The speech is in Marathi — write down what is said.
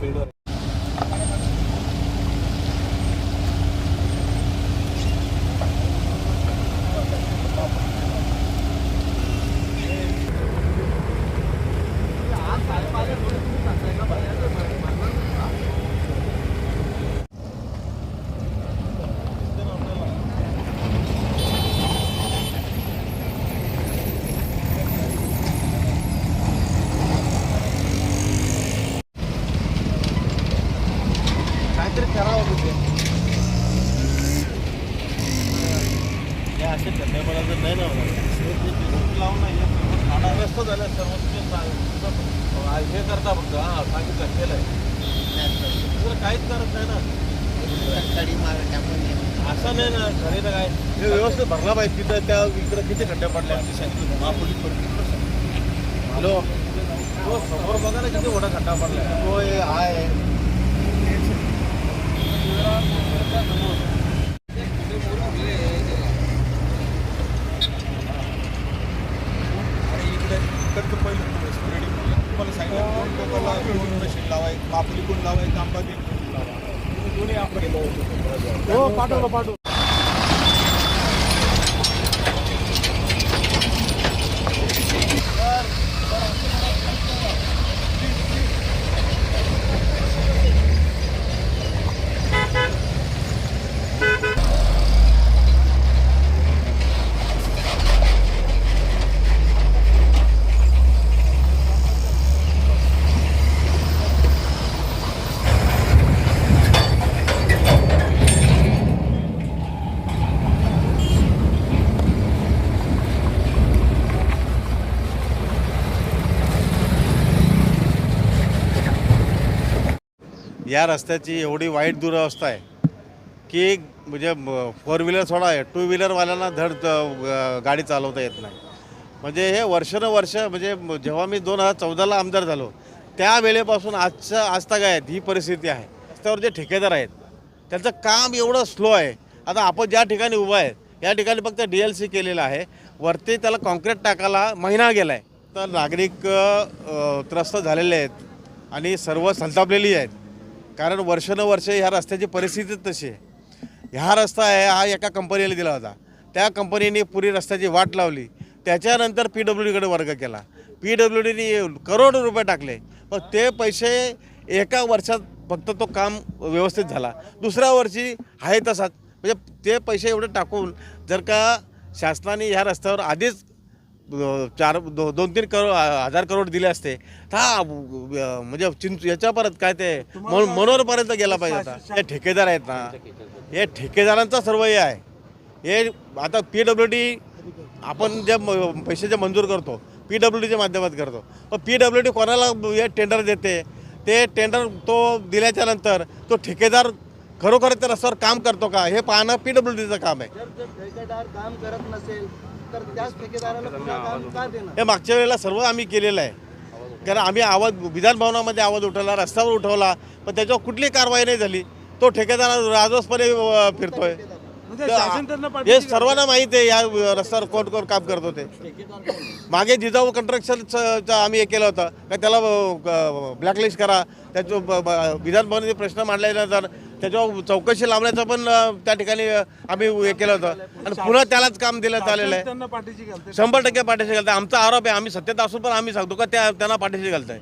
ഫീൽഡ് काहीतरी करावं तिथे हे असे धंदे मला जर नाही ना होणार लावून नाही खाडा रस्ता झाला सर्व हे करता फक्त हा सांगितलं केलंय दुसरं काहीच करत नाही ना. असं नाही ना खरी ना काय? हे व्यवस्थित भरला पाहिजे तिथं त्या इकडे किती खड्डे पडले आमची सांगितलं महापोलीस हॅलो? तो समोर बघा ना किती मोठा खड्डा पडलाय. तो हे आहे इकडे इकडचं पहिलं स्प्रेडिंग तुम्हाला सांगितलं दोन टोकाला दोन मशीन लावायचं मापली कोण लावायचं आंबा लावा दोन्ही आपण हो पाठवलं. या रस्त्याची एवढी वाईट दुरावस्था आहे की म्हणजे फोर व्हीलर सोडा आहे टू व्हीलरवाल्यांना धड गाडी चालवता येत नाही. म्हणजे हे वर्षानुवर्ष म्हणजे जेव्हा मी दोन हजार चौदाला आमदार झालो त्या वेळेपासून आजच्या आजतागायत ही परिस्थिती आहे. रस्त्यावर जे ठेकेदार आहेत त्यांचं काम एवढं स्लो आहे. आता आपण ज्या ठिकाणी उभं आहे या ठिकाणी फक्त डी एल सी केलेलं आहे. वरती त्याला कॉन्क्रीट टाकायला महिना गेला आहे तर नागरिक त्रस्त झालेले आहेत आणि सर्व संतापलेली आहेत. कारण वर्षानुवर्ष ह्या रस्त्याची परिस्थितीच तशी आहे. ह्या रस्ता आहे हा एका कंपनीला दिला होता. त्या कंपनीने पुरी रस्त्याची वाट लावली. त्याच्यानंतर पी डब्ल्यू डीकडे वर्ग केला. पी डब्ल्यू डीने करोड रुपये टाकले. पण ते पैसे एका वर्षात फक्त तो काम व्यवस्थित झाला. दुसऱ्या वर्षी आहे तसाच. म्हणजे ते पैसे एवढे टाकून जर का शासनाने ह्या रस्त्यावर आधीच चार दो दोन तीन करोड हजार करोड दिले असते. हा म्हणजे चिंच याच्या परत काय ते मन- मनोहरपर्यंत गेला पाहिजे आता. हे ठेकेदार आहेत ना. हे ठेकेदारांचा सर्व हे आहे. हे आता पी डब्ल्यू डी आपण जे पैसे जे मंजूर करतो पी डब्ल्यू डीच्या माध्यमात करतो. पण पी डब्ल्यू डी कोणाला हे टेंडर देते? ते टेंडर तो दिल्याच्या नंतर तो ठेकेदार खरोखर त्या रस्त्यावर काम करतो का? हे पाहणं पी डब्ल्यू डीचं काम आहे. जर जर ठेकेदार काम करत नसेल तर त्याच ठेकेदाराला पुन्हा काम का देणार? हे मागच्या वेळेला सर्व आम्ही केलेलं आहे. कारण आम्ही आवाज विधान भवनामध्ये आवाज उठवला रस्त्यावर उठवला पण त्याच्यावर कुठली कारवाई नाही झाली. तो ठेकेदार राजवसपणे फिरतोय. हे सर्वांना माहिती आहे या रस्त्यावर कोण कोण काम करत होते. मागे जिजाऊ कंस्ट्रक्शनचं आम्ही हे केलं होतं. का त्याला ब्लॅकलिस्ट करा. त्याच्या ब- ब- विधान भवनाचे प्रश्न मांडल्यानंतर त्याच्यावर चौकशी लावण्याचं पण त्या ठिकाणी आम्ही हे केलं होतं. आणि पुन्हा त्यालाच काम देण्यात आलेलं आहे. घालते शंभर टक्के पाठीशी घालताय. आमचा आरोप आहे. आम्ही सत्तेत असून पण आम्ही सांगतो का त्या त्यांना पाठीशी घालताय.